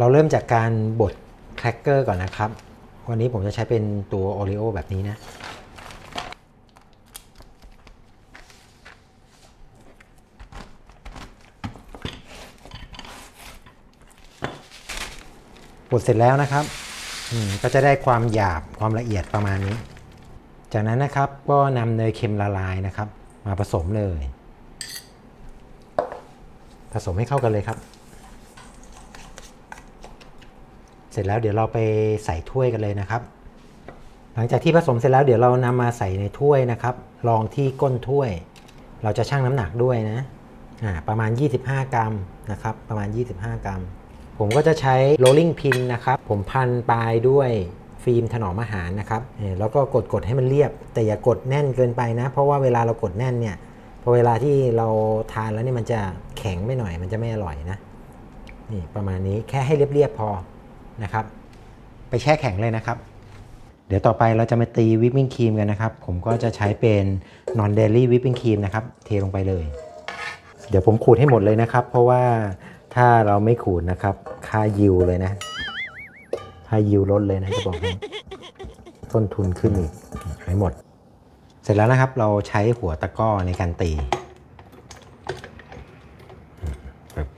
เราเริ่มจากการบดแครกเกอร์ก่อนนะครับ วันนี้ผมจะใช้เป็นตัวโอรีโอแบบนี้นะ บดเสร็จแล้วนะครับก็จะได้ความหยาบความละเอียดประมาณนี้ จากนั้นนะครับก็นำเนยเค็มละลายนะครับ มาผสมเลย ผสมให้เข้ากันเลยครับ เส ร็จแล้วเดี๋ยวเราไปใส่ถ้วยกันเลยนะครับ หลังจากที่ผสมเสร็จแล้วเดี๋ยวเรานำมาใส่ในถ้วยนะครับรองที่ก้นถ้วย เราจะชั่งน้ำหนักด้วยนะอ่าประมาณ 25 กรัมนะครับ ประมาณ 25 กรัม ผมก็จะใช้ rolling pin นะครับ ผมพันปลายด้วยฟิล์มถนอมอาหารนะครับแล้วก็กดกดให้มันเรียบ แต่อย่ากดแน่นเกินไปนะ เพราะว่าเวลาเรากดแน่นเนี่ยพอเวลาที่เราทานแล้วเนี่ยมันจะแข็งไม่หน่อย มันจะไม่อร่อยนะนี่ประมาณนี้แค่ให้เรียบๆพอ นะครับ ไปแช่แข็งเลยนะครับ เดี๋ยวต่อไปเราจะมาตีวิปปิ้งครีมกันนะครับ ผมก็จะใช้เป็น non dairy whipping cream นะครับ เทลงไปเลย เดี๋ยวผมขูดให้หมดเลยนะครับ เพราะว่าถ้าเราไม่ขูดนะครับ ค่ายิวเลยนะค่ายิวลดเลยนะจะบอกให้ต้นทุนขึ้นอีกให้หมด เสร็จแล้วนะครับเราใช้หัวตะก้อในการตีปึ๊บ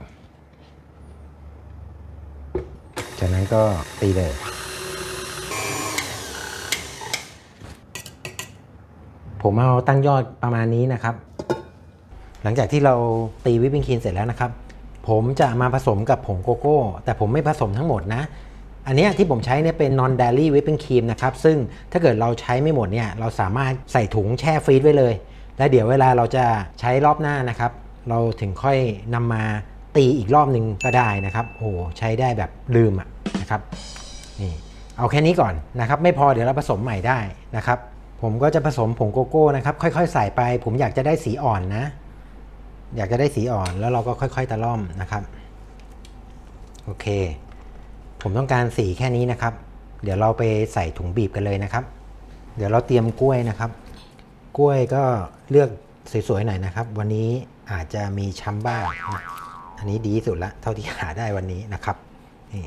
จากนั้นก็ตีเลย ผมเอาตั้งยอดประมาณนี้นะครับ หลังจากที่เราตีวิปปิ้งครีมเสร็จแล้วนะครับ ผมจะมาผสมกับผงโกโก้ แต่ผมไม่ผสมทั้งหมดนะ อันนี้ที่ผมใช้เนี่ยเป็น non dairy whipping cream นะครับ ซึ่งถ้าเกิดเราใช้ไม่หมดเนี่ย เราสามารถใส่ถุงแช่ฟรีซไว้เลย และเดี๋ยวเวลาเราจะใช้รอบหน้านะครับ เราถึงค่อยนำมาตีอีกรอบหนึ่งก็ได้นะครับ โอ้โหใช้ได้แบบลืมอะ นะครับนี่เอาแค่นี้ก่อนนะครับ ไม่พอเดี๋ยวเราผสมใหม่ได้นะครับ ผมก็จะผสมผงโกโก้นะครับ ค่อยๆ ใส่ไป ผมอยากจะได้สีอ่อนนะ อยากจะได้สีอ่อนแล้วเราก็ค่อย ๆ ตะล่อมนะครับโอเค ผมต้องการสีแค่นี้นะครับ เดี๋ยวเราไปใส่ถุงบีบกันเลยนะครับ เดี๋ยวเราเตรียมกล้วยนะครับ กล้วยก็เลือกสวยๆหน่อยนะครับ วันนี้อาจจะมีช้ำบ้างอันนี้ดีสุดละเท่าที่หาได้วันนี้นะครับนี่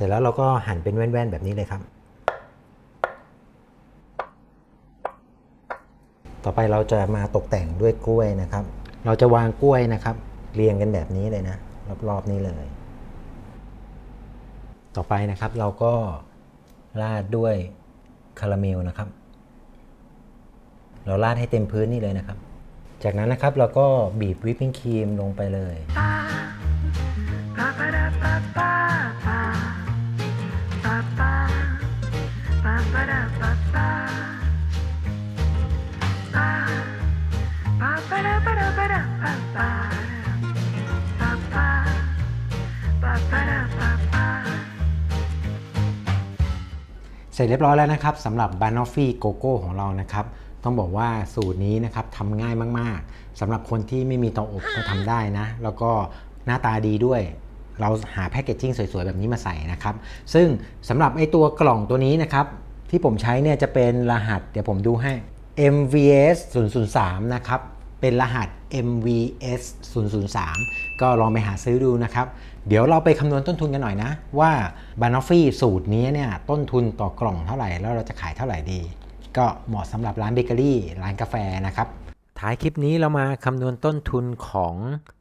ร็จแล้วเราก็หั่นเป็นแว่นๆแบบนี้เลยครับ ต่อไปเราจะมาตกแต่งด้วยกล้วยนะครับ เราจะวางกล้วยนะครับ เรียงกันแบบนี้เลยนะ รอบๆนี้เลย ต่อไปนะครับเราก็ราดด้วยคาราเมลนะครับ เราราดให้เต็มพื้นนี่เลยนะครับ จากนั้นนะครับเราก็บีบวิปปิ้งครีมลงไปเลย เสร็จเรียบร้อยแล้วนะครับสำหรับบานอฟฟี่โกโก้ของเรานะครับ ต้องบอกว่าสูตรนี้นะครับทำง่ายมากๆสำหรับคนที่ไม่มีเตาอบก็ทำได้นะ แล้วก็หน้าตาดีด้วยเราหาแพคเกจจิ้งสวยๆ แบบนี้มาใส่นะครับ ซึ่งสำหรับไอตัวกล่องตัวนี้นะครับ ที่ผมใช้เนี่ยจะเป็นรหัส เดี๋ยวผมดูให้ MVS 003 นะครับ เป็นรหัส MVS 003ก็ลองไปหาซื้อดูนะครับ เดี๋ยวเราไปคำนวณต้นทุนกันหน่อยนะ ว่าบานอฟฟี่สูตรนี้เนี่ยต้นทุนต่อกล่องเท่าไหร่ แล้วเราจะขายเท่าไหร่ดี ก็เหมาะสำหรับร้านเบเกอรี่ ร้านกาแฟนะครับท้ายคลิปนี้เรามาคำนวณต้นทุนของ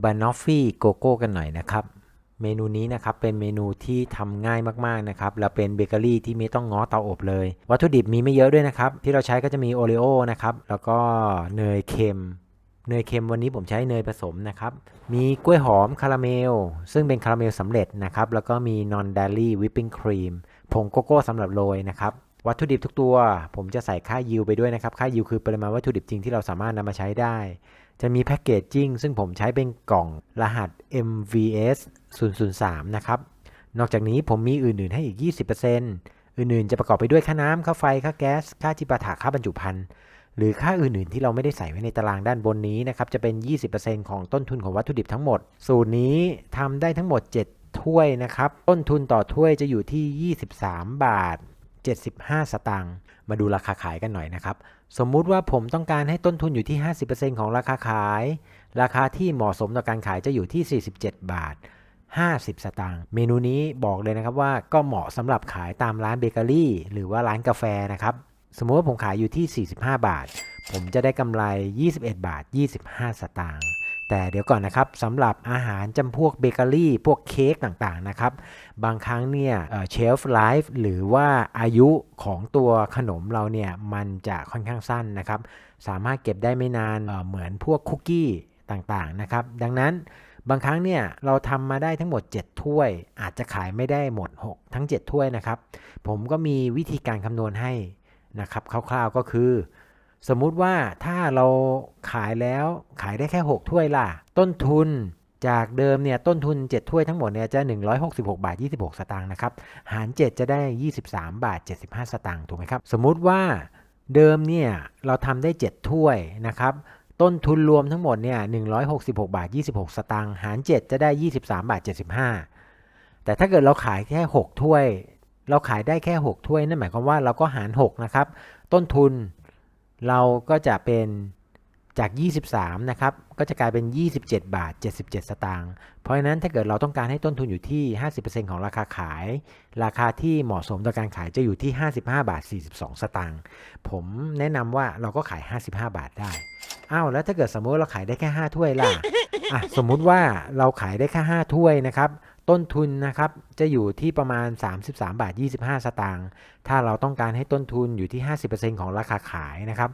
บานอฟฟี่โกโก้กันหน่อยนะครับเมนูนี้นะครับเป็นเมนูที่ทำง่ายมากๆนะครับแล้วเป็นเบเกอรี่ที่ไม่ต้องง้อเตาอบเลย วัตถุดิบมีไม่เยอะด้วยนะครับ ที่เราใช้ก็จะมีโอรีโอนะครับแล้วก็เนยเค็ม เนยเค็มวันนี้ผมใช้เนยผสมนะครับ มีกล้วยหอมคาราเมล ซึ่งเป็นคาราเมลสำเร็จนะครับ แล้วก็มี non dairy whipping cream ผงโกโก้สำหรับโรยนะครับ วัตถุดิบทุกตัว ผมจะใส่ค่ายิวไปด้วยนะครับ ค่ายิวคือปริมาณวัตถุดิบจริงที่เราสามารถนำมาใช้ได้ จะมีแพ็กเกจจิ้งซึ่งผมใช้เป็นกล่องรหัส MVS 003นะครับนอกจากนี้ผมมีอื่นๆให้อีก 20%อื่นๆ จะประกอบไปด้วยค่าน้ำค่าไฟ ค่าแก๊ส ค่าจิปาถะค่าบรรจุภัณฑ์ หรือค่าอื่นๆที่เราไม่ได้ใส่ไว้ในตารางด้านบนนี้นะครับจะเป็น 20%ของต้นทุนของวัตถุดิบทั้งหมด สูตรนี้ทำได้ทั้งหมด 7 ถ้วยนะครับ ต้นทุนต่อถ้วยจะอยู่ที่ 23 บาท 75 สตางค์มาดูราคาขายกันหน่อยนะครับ สมมุติว่าผมต้องการให้ต้นทุนอยู่ที่ 50%ของราคาขาย ราคาที่เหมาะสมต่อการขายจะอยู่ที่ 47 บาท 50 สตางค์ เมนูนี้บอกเลยนะครับว่าก็เหมาะสำหรับขายตามร้านเบเกอรี่ หรือว่าร้านกาแฟนะครับ สมมติว่าผมขายอยู่ที่ 45 บาท ผมจะได้กำไร 21 บาท 25 สตางค์ แต่เดี๋ยวก่อนนะครับสำหรับอาหารจำพวกเบเกอรี่ พวกเค้กต่างๆนะครับ บางครั้งเนี่ยเชลฟ์ไลฟ์หรือว่าอายุของตัวขนมเราเนี่ย มันจะค่อนข้างสั้นนะครับ สามารถเก็บได้ไม่นานเเหมือนพวกคุกกี้ต่างๆนะครับ ดังนั้นบางครั้งเนี่ยเราทำมาได้ทั้งหมด 7 ถ้วย อาจจะขายไม่ได้หมด 6 ทั้ง 7 ถ้วยนะครับ ผมก็มีวิธีการคำนวณให้ นะครับคร่าวๆก็คือ สมมุติว่าถ้าเราขายแล้วขายได้แค่ 6 ถ้วยล่ะ ต้นทุนจากเดิมเนี่ยต้นทุน 7 ถ้วยทั้งหมดเนี่ยจะ 166 บาท 26 สตางค์นะครับ หาร 7 จะได้ 23 บาท 75 สตางค์ถูกไหมครับ สมมุติว่าเดิมเนี่ยเราทำได้ 7 ถ้วยนะครับ ต้นทุนรวมทั้งหมดเนี่ย166 บาท 26 สตางค์หาร 7 จะได้ 23 บาท 75 แต่ถ้าเกิดเราขายแค่ 6 ถ้วย เราขายได้แค่ 6 ถ้วยนั่นหมายความว่าเราก็หาร 6 นะครับ ต้นทุนเราก็จะเป็นจาก 23 นะครับ ก็จะกลายเป็น 27 บาท 77 สตางค์ เพราะฉะนั้นถ้าเกิดเราต้องการให้ต้นทุนอยู่ที่ 50%ของราคาขาย ราคาที่เหมาะสมต่อการขายจะอยู่ที่ 55 บาท 42 สตางค์ ผมแนะนำว่าเราก็ขาย 55 บาทได้ อ้าว แล้วถ้าเกิดสมมติเราขายได้แค่ 5 ถ้วยล่ะ อะ สมมุติว่าเราขายได้แค่ 5 ถ้วยนะครับ ต้นทุนนะครับจะอยู่ที่ประมาณ 33 บาท 25 สตางค์ ถ้าเราต้องการให้ต้นทุนอยู่ที่ 50%ของราคาขายนะครับ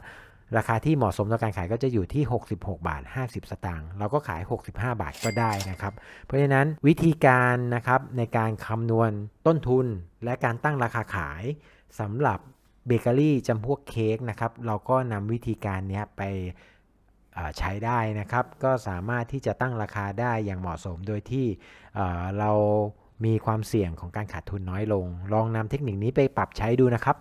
ราคาที่เหมาะสมต่อการขายก็จะอยู่ที่ 66 บาท 50 สตางค์ เราก็ขาย 65 บาทก็ได้นะครับ เพราะฉะนั้นวิธีการนะครับในการคำนวณต้นทุนและการตั้งราคาขายสำหรับเบเกอรี่จำพวกเค้กนะครับ เราก็นำวิธีการนี้ไป ใช้ได้นะครับ ก็สามารถที่จะตั้งราคาได้อย่างเหมาะสมโดยที่เรามีความเสี่ยงของการขาดทุนน้อยลง ลองนำเทคนิคนี้ไปปรับใช้ดูนะครับ